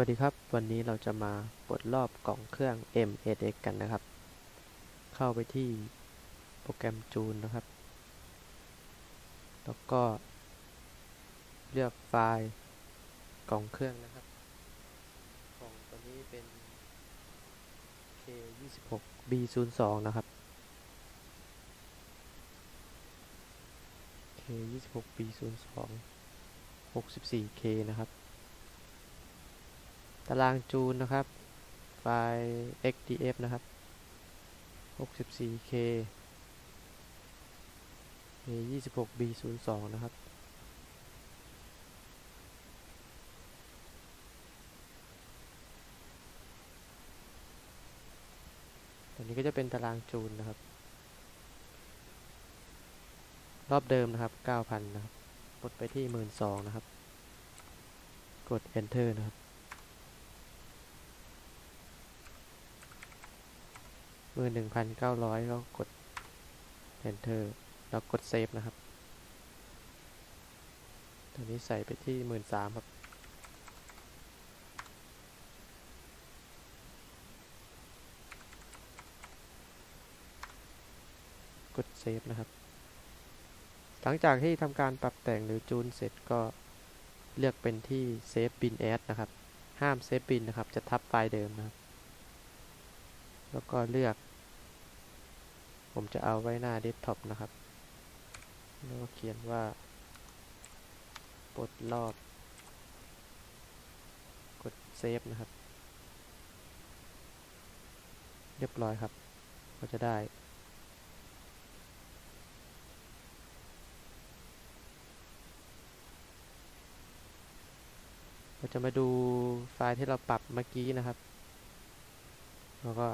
วัสดีครับ วันนี้เราจะมาปลดรอบกล่องเครื่อง M8X กันนะครับ เข้าไปที่โปรแกรมจูนนะครับ แล้วก็ เลือกไฟล์กล่องเครื่องนะครับ กล่องตัวนี้เป็น K26B02 นะครับ K26B02 64K นะครับ ตารางจูนนะครับ ไฟล์ xdf นะครับ 64k a26b02 นะครับ ตัวนี้ก็จะเป็นตารางจูนนะครับ รอบเดิมนะครับ 9,000 นะครับกดไปที่ 12,000 นะครับ กด enter นะครับ มือหนึ่งพันเก้าร้อยก็กด enter แล้วกด save นะครับ ตัวนี้ใส่ไปที่หมื่นสามครับกด save นะครับ หลังจากที่ทำการปรับแต่งหรือจูนเสร็จก็เลือกเป็นที่ save bin as นะครับ ห้าม save bin นะครับ จะทับไฟล์เดิมนะครับ แล้วก็เลือก ผมจะเอาไว้หน้าเดสก์ท็อปนะครับ แล้วก็เขียนว่าปลดรอบ กดเซฟนะครับ เรียบร้อยครับ ก็จะได้ เราจะมาดูไฟล์ที่เราปรับเมื่อกี้นะครับ แล้วก็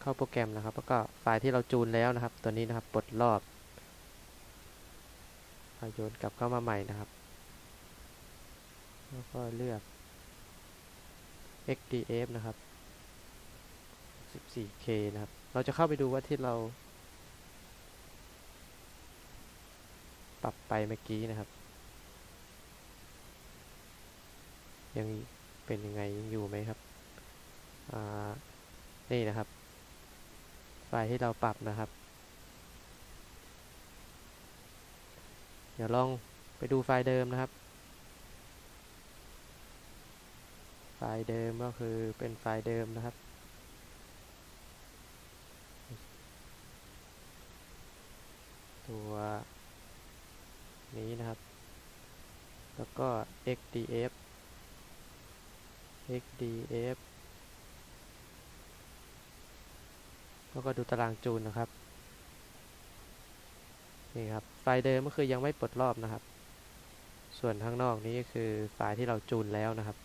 เข้าโปรแกรมนะครับ แล้วก็ไฟล์ที่เราจูนแล้วนะครับ ตัวนี้นะครับปลดรอบเอาโยนกลับเข้ามาใหม่นะครับ แล้วก็เลือก xdf นะครับ 14k นะครับ เราจะเข้าไปดูว่าที่เรา ปรับไปเมื่อกี้นะครับ ยังเป็นยังไงยังอยู่ไหมครับ อ่า นี่นะครับ ไฟที่เราปรับนะครับ เดี๋ยวลองไปดูไฟล์เดิมนะครับ ไฟล์เดิมก็คือเป็นไฟล์เดิมนะครับ ตัวนี้นะครับ แล้วก็ xdf xdf แล้วก็ดูตารางจูนนะครับ นี่ครับ ไฟล์เดิมก็คือยังไม่ปลดรอบนะครับ ส่วนข้างนอกนี้ก็คือไฟล์ที่เราจูนแล้วนะครับ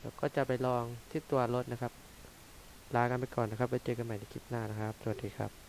แล้วก็จะไปลองที่ตัวรถนะครับ ลากันไปก่อนนะครับ ไว้เจอกันใหม่ในคลิปหน้านะครับ สวัสดีครับ